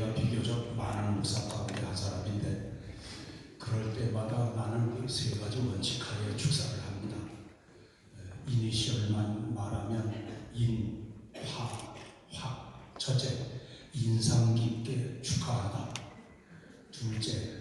저희가 비교적 많은 목사 가운데 한 사람인데 그럴 때마다 나는 그세 가지 원칙하에 축사를 합니다. 에, 이니셜만 말하면 인, 화, 화. 첫째, 인상 깊게 축하한다. 둘째,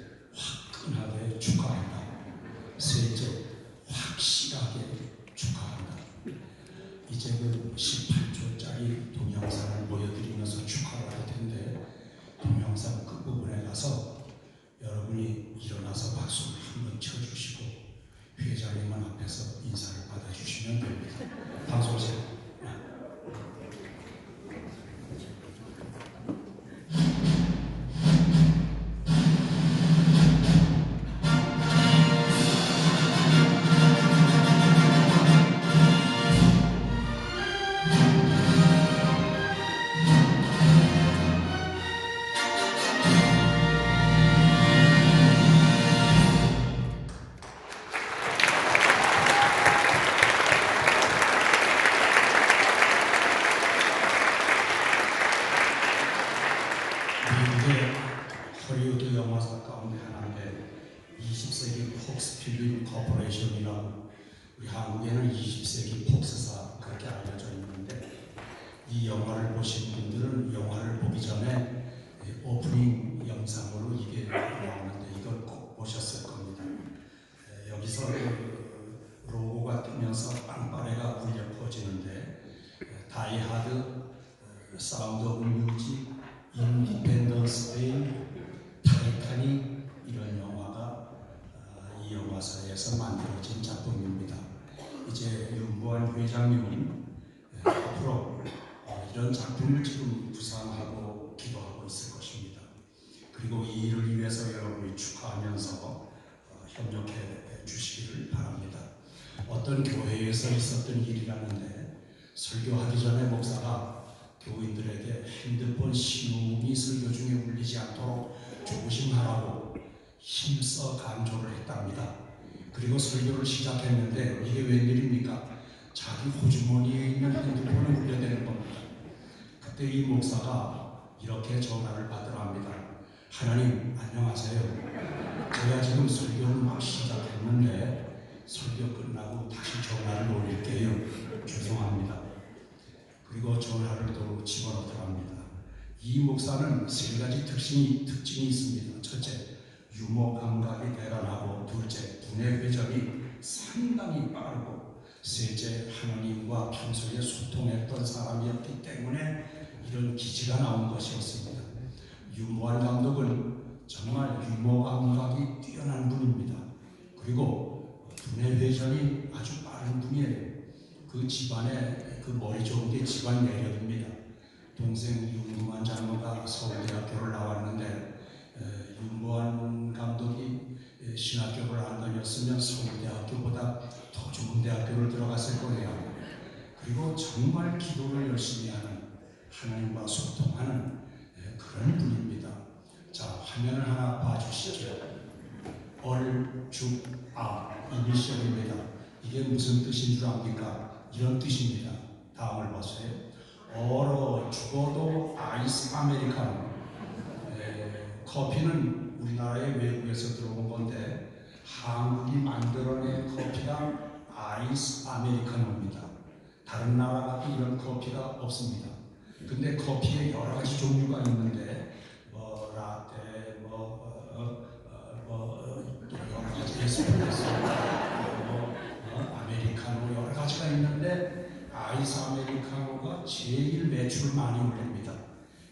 영화사에서 만들어진 작품입니다. 이제 윤보안 회장님은 에, 앞으로 어, 이런 작품을 지금 구상하고 기도하고 있을 것입니다. 그리고 이 일을 위해서 여러분이 축하하면서 어, 협력해 주시기를 바랍니다. 어떤 교회에서 있었던 일이라는데 설교하기 전에 목사가 교인들에게 핸드폰 신호음이 설교 중에 울리지 않도록 조심하라고 힘써 강조를 했답니다. 그리고 설교를 시작했는데 이게 웬일입니까? 자기 호주머니에 있는 핸드폰을 울려대는 겁니다. 그때 이 목사가 이렇게 전화를 받으랍니다. 하나님 안녕하세요. 제가 지금 설교를 막 시작했는데 설교 끝나고 다시 전화를 올릴게요. 죄송합니다. 그리고 전화를 또 집어넣더랍니다. 이 목사는 세 가지 특징이, 특징이 있습니다. 첫째, 유머 감각이 대단하고 둘째, 두뇌 회전이 상당히 빠르고 셋째, 하나님과 평소에 소통했던 사람이었기 때문에 이런 기지가 나온 것이었습니다. 유모한 감독은 정말 유머 감각이 뛰어난 분입니다. 그리고 두뇌 회전이 아주 빠른 분이에요. 그 집안에 그 머리 좋은 게 집안 내력입니다. 동생 윤무한 장모가 서울대학교를 나왔는데 에, 윤무한 감독이 에, 신학교를 안 다녔으면 서울대학교보다 더 좋은 대학교를 들어갔을 거예요. 그리고 정말 기도를 열심히 하는 하나님과 소통하는 에, 그런 분입니다. 자 화면을 하나 봐주시죠. 얼죽아 이니셜입니다. 이게 무슨 뜻인 줄 압니까? 이런 뜻입니다. 다음을 보세요. 얼어 죽어도 아이스 아메리카노. 에, 커피는 우리나라의 외국에서 들어온 건데 한국이 만들어낸 커피가 아이스 아메리카노입니다. 다른 나라가 이런 커피가 없습니다. 근데 커피에 여러 가지 종류가 있는데 뭐 라떼, 뭐, 어, 어, 뭐 여러 가지 에스프레소, 뭐 어, 아메리카노 여러 가지가 있는데 아이스 아메리카노가 제일 매출을 많이 올립니다.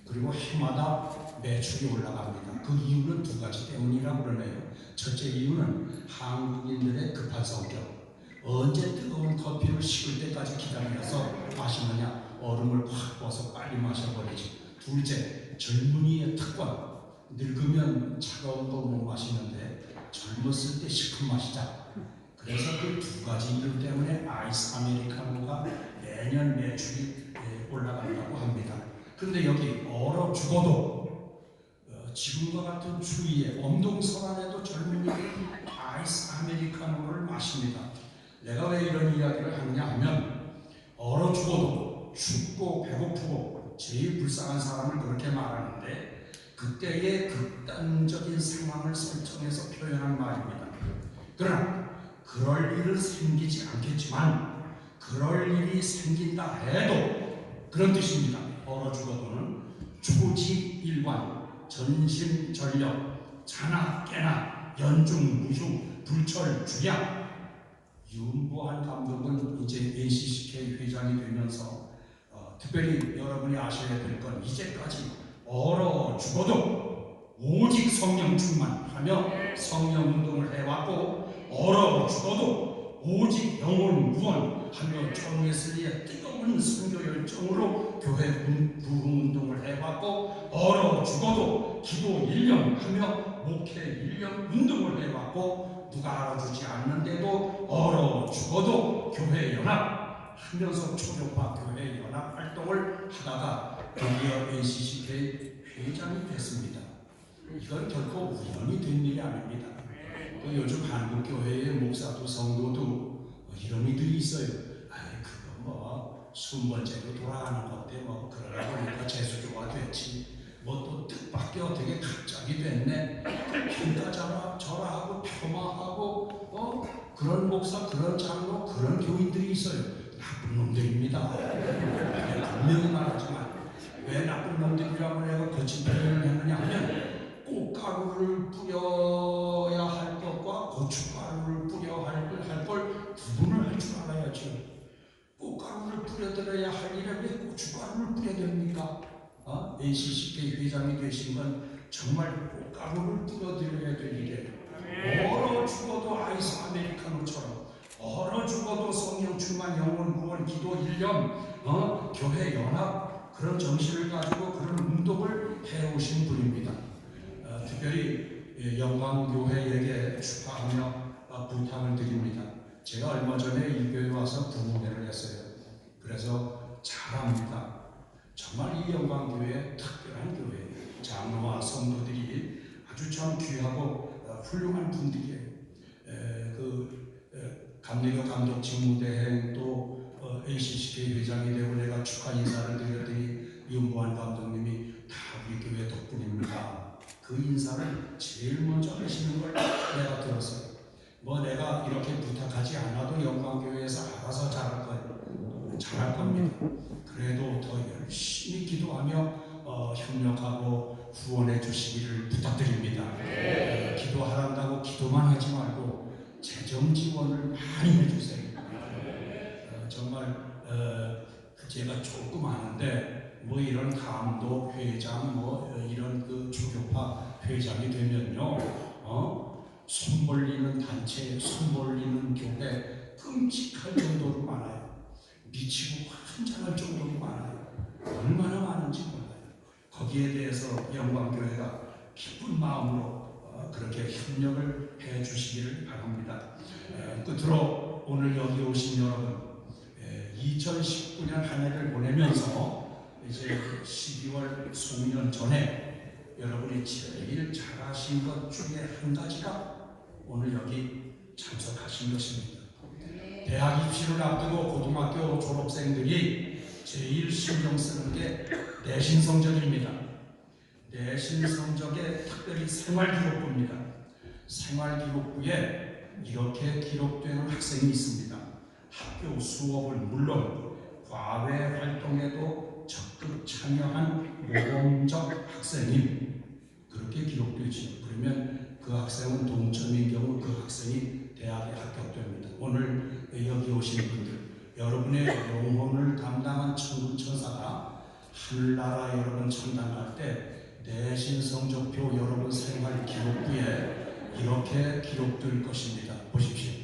그리고 해마다 매출이 올라갑니다. 그 이유는 두 가지 때문이라고 그러네요. 첫째 이유는 한국인들의 급한 성격. 언제 뜨거운 커피를 식을 때까지 기다려서 마시느냐 얼음을 확 부어서 빨리 마셔버리지. 둘째 젊은이의 특권. 늙으면 차가운 거 못 마시는데 젊었을 때 시큰 마시자. 그래서 그 두 가지 이유 때문에 아이스 아메리카노가 매년 매출이 예, 올라간다고 합니다. 근데 여기 얼어 죽어도 어, 지금과 같은 추위에 엄동설안에도 젊은이들이 아이스 아메리카노를 마십니다. 내가 왜 이런 이야기를 하느냐 하면 얼어 죽어도 춥고 배고프고 제일 불쌍한 사람을 그렇게 말하는데 그때의 극단적인 상황을 설정해서 표현한 말입니다. 그러나 그럴 일은 생기지 않겠지만 그럴 일이 생긴다 해도 그런 뜻입니다. 얼어 죽어도는 주지일관 전심전력 자나 깨나 연중무휴 불철 주야 윤보한 감독은 이제 NCCK 회장이 되면서 어, 특별히 여러분이 아셔야 될 건 이제까지 얼어 죽어도 오직 성령 충만하며 성령 운동을 해왔고 얼어 죽어도 오직 영혼 구원하며 존웨슬리의 뜨거운 선교 열정으로 교회 군- 부흥 운동을 해왔고 얼어 죽어도 기도 일념하며 목회 일념 운동을 해왔고 누가 알아주지 않는데도 얼어 죽어도 교회 연합 하면서 초교파 교회 연합 활동을 하다가 드디어 NCCK 회장이 됐습니다. 이건 결코 우연히 된 일이 아닙니다. 또 요즘 한국 교회의 목사도 성도도 뭐 이런 이들이 있어요. 아이 그거 뭐 순번제로 돌아가는 건데 뭐 그러다 보니까 재수조가 됐지. 뭐또 뜻밖의 어떻게 갑자기 됐네. 평가자라 절하하고 폄하하고 어 그런 목사 그런 장로 그런 교인들이 있어요. 나쁜 놈들입니다. 분명히 말하지만 왜 나쁜 놈들이라고 내가 거친 표현을 했느냐 하면 꽃가루를 뿌려야 할 것과 고춧가루를 뿌려야 할걸 구분을 할 줄 알아야죠. 꽃가루를 뿌려드려야 할 일에 왜 고춧가루를 뿌려야 됩니까? 어? NCCK 회장이 되신 건 정말 꽃가루를 뿌려드려야 될 일이에요. 얼어 죽어도 아이스 아메리카노처럼 얼어 죽어도 성령 충만 영혼 구원 기도 일념 어? 교회 연합 그런 정신을 가지고 그런 운동을 해오신 분입니다. 어, 특별히 예, 영광교회에게 축하하며 어, 부탁을 드립니다. 제가 얼마 전에 이 교회 와서 부모회를 했어요. 그래서 잘합니다. 영광교회 특별한 교회예요. 장로와 성도들이 아주 참 귀하고 어, 훌륭한 분들이에요. 에, 그 에, 감리교 감독 직무대행 또 어, NCCK 회장이 되고 내가 축하 인사를 드렸더니 윤보한 감독님이 다 우리 교회 덕분입니다. 그 인사를 제일 먼저 하시는 걸 내가 들었어요. 뭐 내가 이렇게 부탁하지 않아도 영광교회에서 알아서 잘할 거예요. 잘할 겁니다. 그래도 더 열심히 기도하며 어, 협력하고 후원해 주시기를 부탁드립니다. 어, 기도하란다고 기도만 하지 말고 재정 지원을 많이 해주세요. 어, 정말 어, 제가 조금 아는데 뭐 이런 감독 회장 뭐 어, 이런 그 주교파 회장이 되면요 어? 손 벌리는 단체 손 벌리는 교회 끔찍할 정도로 많아요 미치고 환장할 정도로 많아요. 얼마나 많은지 몰라요. 거기에 대해서 영광교회가 기쁜 마음으로 어, 그렇게 협력을 해 주시기를 바랍니다. 에, 끝으로 오늘 여기 오신 여러분 2019년 한 해를 보내면서 이제 12월 송년 전에 여러분이 제일 잘하신 것 중에 한 가지가 오늘 여기 참석하신 것입니다. 대학 입시를 앞두고 고등학교 졸업생들이 제일 신경 쓰는 게 내신 성적입니다. 내신 성적에 특별히 생활기록부입니다. 생활기록부에 이렇게 기록되는 학생이 있습니다. 학교 수업을 물론 과외 활동에도 적극 참여한 모범적 학생이 그렇게 기록되죠. 그러면 그 학생은 동점인 경우 그 학생이 대학에 합격됩니다. 오늘 여기 오신 분들 여러분의 영혼을 담당한 천사가 하늘나라 여러분 천당할 때 내신 성적표 여러분 생활 기록부에 이렇게 기록될 것입니다. 보십시오.